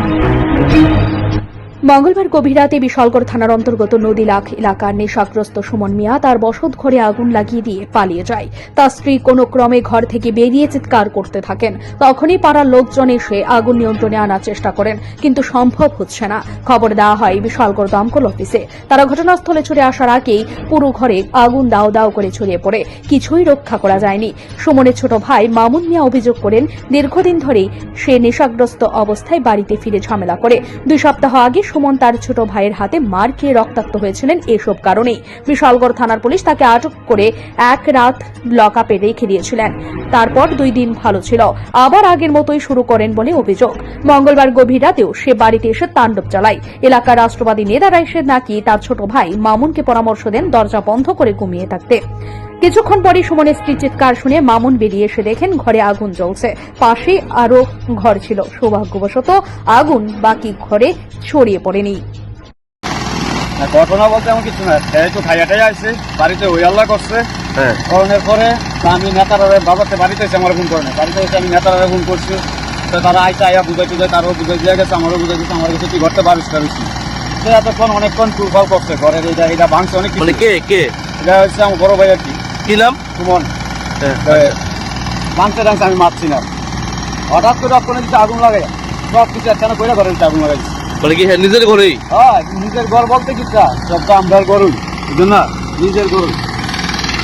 Thank you. মঙ্গলবার গভীর রাতে বিশালগড় থানার অন্তর্গত নদীলাখ এলাকার নেশাগ্রস্ত সুমন মিয়া তার বসত ঘরে আগুন লাগিয়ে দিয়ে পালিয়ে যায়। তার স্ত্রী কোনো ক্রমে ঘর থেকে বেরিয়ে চিৎকার করতে থাকেন। তখনই পাড়ার লোকজন এসে আগুন নিয়ন্ত্রণে আনার চেষ্টা করেন, কিন্তু সম্ভব হচ্ছে না। খবর দেওয়া হয় বিশালগড় দমকল অফিসে। তারা ঘটনাস্থলে ছুটে আসার আগেই পুরো ঘরে আগুন দাও দাও করে ছড়িয়ে পড়ে। কিছুই রক্ষা করা যায়নি। সুমনের ছোট ভাই মামুন মিয়া অভিযোগ করেন, দীর্ঘদিন ধরেই সে নেশাগ্রস্ত অবস্থায় বাড়িতে ফিরে ঝামেলা করে। দুই সপ্তাহ আগে সুমন তার ছোট ভাইয়ের হাতে মার খেয়ে রক্তাক্ত হয়েছিলেন এসব কারণেই। বিশালগড় থানার পুলিশ তাকে আটক করে এক রাত লকআপে রেখে দিয়েছিলেন। তারপর দুই দিন ভালো ছিল। আবার আগের মতোই শুরু করেন বলে অভিযোগ। মঙ্গলবার গভীর রাতেও সে বাড়িতে এসে তাণ্ডব চালায়। এলাকার রাষ্ট্রবাদী নেতারা এসে নাকি তার ছোট ভাই মামুনকে পরামর্শ দেন দরজা বন্ধ করে ঘুমিয়ে থাকতে। কিছুক্ষণ পরে সুমনের স্ত্রী চিৎকার শুনে মামুন বেরিয়ে এসে দেখেন ঘরে আগুন জ্বলছে। পাশে আরও ঘর ছিল। সৌভাগ্যবশত আগুন বাকি ঘরে ছড়িয়ে পড়েনি। ঘটনা বলতে এমন কিছু না। তো খাইয়াটাই আসছে বাড়িতে ওই আল্লাহ করছে। হ্যাঁ। করণের পরে আমি নেতারা বাবাতে বাড়িতে এসে আমার ফোন করে না বাড়িতে এসে আমি নেতারা ফোন করছি। তো তারা আইসা আইয়া বুঝাই টুঝাই তারও বুঝাই দিয়ে গেছে আমারও বুঝাই দিচ্ছে আমার কাছে কি ঘরতে পারিস পারিছি সে এতক্ষণ অনেকক্ষণ টুরফাল করছে ঘরের এটা এটা ভাঙছে অনেক মানে কে কে? এটা হচ্ছে আমার বড় ভাই আর কি। কি নাম? সুমন। হ্যাঁ, তো আমি মারছি না। হঠাৎ করে কিছু আগুন লাগাই সব কিছু একখানে করে ঘরে আগুন লাগাইছি। মানে কি হ্যাঁ নিজের ঘরেই? হ্যাঁ নিজের ঘর বলতে কি সব তো আমরা গরুই। বুঝলেন না? নিজের গরু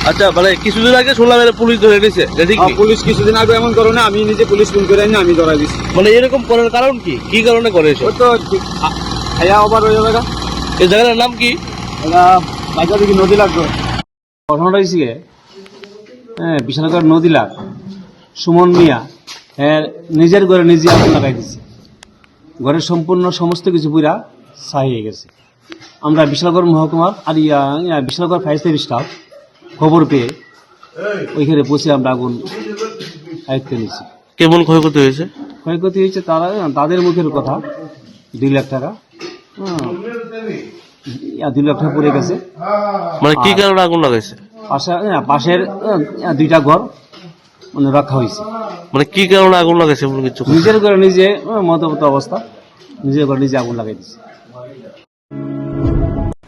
আচ্ছা মানে কিছুদিন আগে শুনলাম পুলিশ ধরে নিছে কি? পুলিশ কিছুদিন আগে এমন করো না আমি নিজে পুলিশ ফোন করে আমি ধরাই দিছি। মানে এরকম করার কারণ কি? কি কারণে করে ওই তো খাইয়া ওভার হয়ে যাবে এই জায়গাটার নাম কি? বাইকা দিকে নদী লাগবে। ঘটনাটা হয়েছে হ্যাঁ বিশালগড় নদী লাগ সুমন মিয়া হ্যাঁ নিজের ঘরে নিজে আগুন লাগাই দিছে। ঘরের সম্পূর্ণ সমস্ত কিছু পুরা ছাই হয়ে গেছে। আমরা বিশালগড় মহকুমার আর ইয়া ইয়া বিশালগড় ফায়ার সার্ভিস স্টাফ খবর পেয়ে ওইখানে পৌঁছে আমরা আগুন আয়ত্তে নিয়েছি। কেমন ক্ষয়ক্ষতি হয়েছে? ক্ষয়ক্ষতি হয়েছে তারা তাদের মুখের কথা দুই লাখ টাকা। হ্যাঁ। ইয়া, দুই লাখ টাকা পড়ে গেছে। মানে কি কারণে আগুন লাগাইছে? পাশে হ্যাঁ, পাশের দুইটা ঘর মানে রক্ষা হয়েছে। মানে কি কারণে আগুন লাগাইছে বলে কিছু নিজের ঘরে নিজে আহ, মতবত অবস্থা। নিজের ঘরে নিজে আগুন লাগাই দিচ্ছে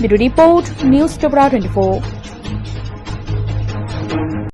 bureau report news Tripura twenty